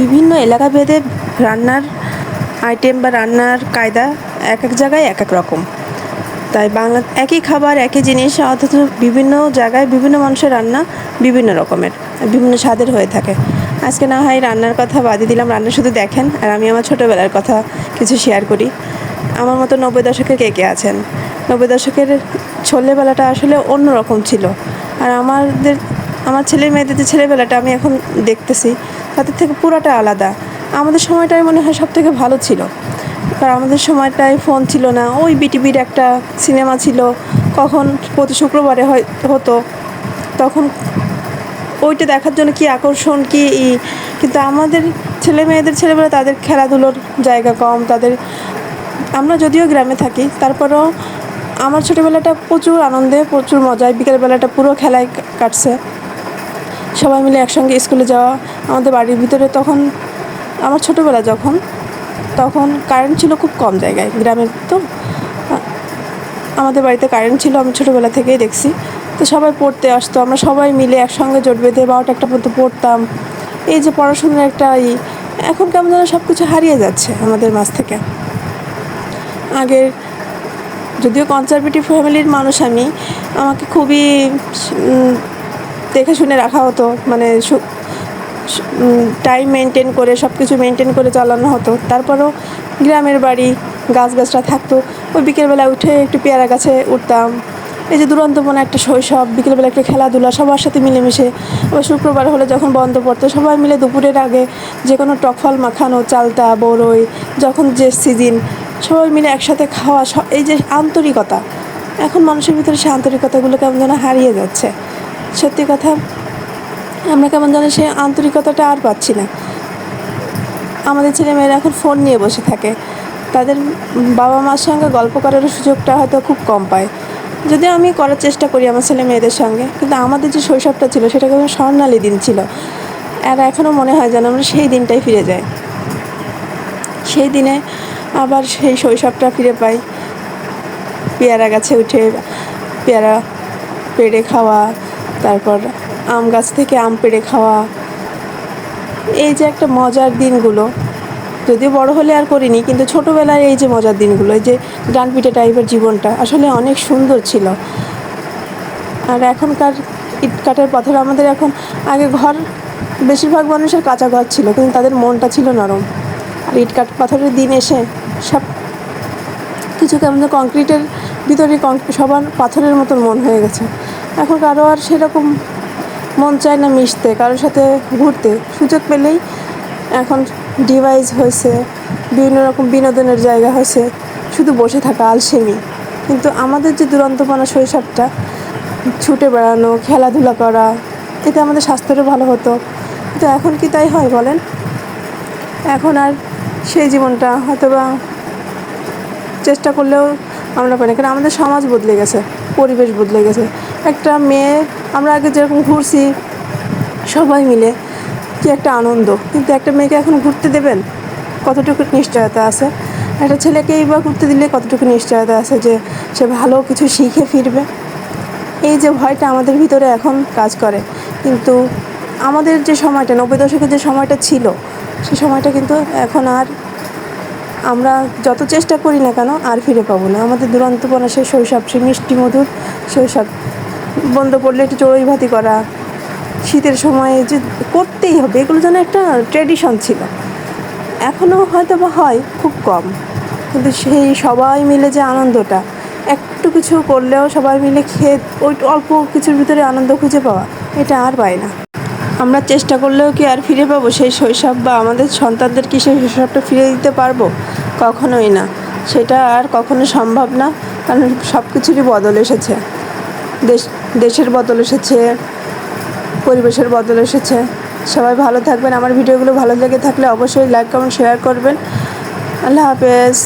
বিভিন্ন এলাকা ভেদে রান্নার আইটেম বা রান্নার কায়দা এক এক জায়গায় এক এক রকম। তাই বাংলা, একই খাবার, একই জিনিস, অথচ বিভিন্ন জায়গায় বিভিন্ন মানুষের রান্না বিভিন্ন রকমের, বিভিন্ন স্বাদের হয়ে থাকে। আজকে না হয় রান্নার কথা বাদই দিলাম, রান্না শুধু দেখেন, আর আমি আমার ছোটোবেলার কথা কিছু শেয়ার করি। আমার মতো নব্বই দশকের কে কে আছেন? নব্বই দশকের ছোলেবেলাটা আসলে অন্য রকম ছিল। আর আমাদের আমার ছেলে মেয়েদের যে ছেলেবেলাটা আমি এখন দেখতেছি, তাদের থেকে পুরাটা আলাদা। আমাদের সময়টাই মনে হয় সব থেকে ভালো ছিল। কারণ আমাদের সময়টায় ফোন ছিল না। ওই বিটিভির একটা সিনেমা ছিল। কখন প্রতি শুক্রবারে হতো। তখন ওইটা দেখার জন্য কি আকর্ষণ, কি ই? কিন্তু আমাদের ছেলে মেয়েদের ছেলেবেলা তাদের খেলাধুলোর জায়গা কম, তাদের আমরা যদিও গ্রামে থাকি, তারপরেও আমার ছোটোবেলাটা প্রচুর আনন্দে, প্রচুর মজায়, বিকেলবেলাটা পুরো খেলায় কাটছে। সবাই মিলে একসঙ্গে স্কুলে যাওয়া, আমাদের বাড়ির ভিতরে তখন, আমার ছোটোবেলা যখন, তখন কারেন্ট ছিল খুব কম জায়গায় গ্রামের তো, আমাদের বাড়িতে কারেন্ট ছিল, আমি ছোটোবেলা থেকেই দেখছি। তো সবাই পড়তে আসতো, আমরা সবাই মিলে একসঙ্গে জোট বেঁধে বারোটা একটা পর্যন্ত পড়তাম। এই যে পড়াশোনার একটা ই, এখন কেমন যেন সব কিছু হারিয়ে যাচ্ছে আমাদের মাঝ থেকে। আগের, যদিও কনজারভেটিভ ফ্যামিলির মানুষ আমি, আমাকে খুবই দেখে শুনে রাখা হতো মানে টাইম মেনটেন করে সব কিছু মেনটেন করে চালানো হতো। তারপরেও গ্রামের বাড়ি গাছ গাছটা থাকতো। ওই বিকেলবেলা উঠে একটু পেয়ারা গাছে উঠতাম। এই যে দুরন্তপনা একটা শৈশব, বিকেলবেলা একটু খেলাধুলা, সবার সাথে মিলেমিশে। আবার শুক্রবার হলে যখন বন্ধ পড়তো, সবাই মিলে দুপুরের আগে যে কোনো টক ফল মাখানো, চালতা বড়ই যখন যে সিজন সবাই মিলে একসাথে খাওয়া এই যে আন্তরিকতা। এখন মানুষের ভিতরে সে আন্তরিকতাগুলো কেমন যেন হারিয়ে যাচ্ছে। সত্যি কথা, আমরা কেমন যেন সেই আন্তরিকতাটা আর পাচ্ছি না। আমাদের ছেলেমেয়েরা এখন ফোন নিয়ে বসে থাকে। তাদের বাবা মার সঙ্গে গল্প করার সুযোগটা হয়তো খুব কম পায়। যদিও আমি করার চেষ্টা করি আমার ছেলে মেয়েদের সঙ্গে, কিন্তু আমাদের যে শৈশবটা ছিল সেটা কোনো স্বর্ণালী দিন ছিল। আর এখনও মনে হয় যেন আমরা সেই দিনটাই ফিরে যাই। সেই দিনে আবার সেই শৈশবটা ফিরে পাই। পেয়ারা গাছে উঠে পেয়ারা, পেড়ে খাওয়া তারপর আম গাছ থেকে আম পেড়ে খাওয়া। এই যে একটা মজার দিনগুলো, যদিও বড় হলে আর করিনি, কিন্তু ছোটোবেলায় এই যে মজার দিনগুলো, এই যে ডান পিঠে টাইপের জীবনটা, আসলে অনেক সুন্দর ছিল। আর এখনকার ইট কাঠের পাথর আমাদের এখন, আগে ঘর, বেশিরভাগ মানুষের কাঁচা ঘর ছিল, কিন্তু তাদের মনটা ছিল নরম। আর ইট কাঠ পাথরের দিন এসে সব কিছু কেমন যেন কংক্রিটের ভিতরে সবার পাথরের মতন মন হয়ে গেছে। এখন কারও আর সেরকম মন চায় না মিশতে, কারোর সাথে ঘুরতে। সুযোগ পেলেই এখন ডিভাইস হয়েছে, বিভিন্ন রকম বিনোদনের জায়গা হয়েছে, শুধু বসে থাকা আলসেমি। কিন্তু আমাদের যে দুরন্তপনা শৈশবটা, ছুটে বেড়ানো, খেলাধুলা করা, এতে আমাদের স্বাস্থ্যেরও ভালো হতো। কিন্তু এখন কি তাই হয় বলেন? এখন আর সেই জীবনটা হয়তো বা চেষ্টা করলেও আমরা পাই না কারণ আমাদের সমাজ বদলে গেছে, পরিবেশ বদলে গেছে। একটা মেয়ে, আমরা আগে যেরকম ঘুরছি, সবাই মিলে কি একটা আনন্দ। কিন্তু একটা মেয়েকে এখন ঘুরতে দেবেন? কতটুকু নিশ্চয়তা আছে? একটা ছেলেকেই বা ঘুরতে দিলে কতটুকু নিশ্চয়তা আছে যে সে ভালো কিছু শিখে ফিরবে? এই যে ভয়টা আমাদের ভিতরে এখন কাজ করে। কিন্তু আমাদের যে সময়টা, নব্বই দশকের যে সময়টা ছিল, সে সময়টা কিন্তু এখন আর আমরা যত চেষ্টা করি না কেন আর ফিরে পাবো না। আমাদের দুরন্তপনা সেই শৈশব, সেই মিষ্টি মধুর শৈশব। বন্ধ পড়লে একটু চড়ুই ভাতি করা, শীতের সময় যে করতেই হবে, এগুলো যেন একটা ট্রেডিশন ছিল। এখনও হয়তো বা হয়, খুব কম। কিন্তু সেই সবাই মিলে যে আনন্দটা, একটু কিছু করলেও সবাই মিলে খেয়ে ওই অল্প কিছুর ভিতরে আনন্দ খুঁজে পাওয়া, এটা আর পায় না। আমরা চেষ্টা করলেও কি আর ফিরে পাবো সেই শৈশব বা আমাদের সন্তানদের কি সেই শৈশবটা ফিরে দিতে পারব? কখনোই না। সেটা আর কখনো সম্ভব না, কারণ সব কিছুরই বদল এসেছে। দেশ, দেশের বদল এসেছে, পরিবেশের বদল এসেছে। সবাই ভালো থাকবেন। আমার ভিডিওগুলো ভালো লেগে থাকলে অবশ্যই লাইক কমেন্ট শেয়ার করবেন। আল্লাহ হাফেজ।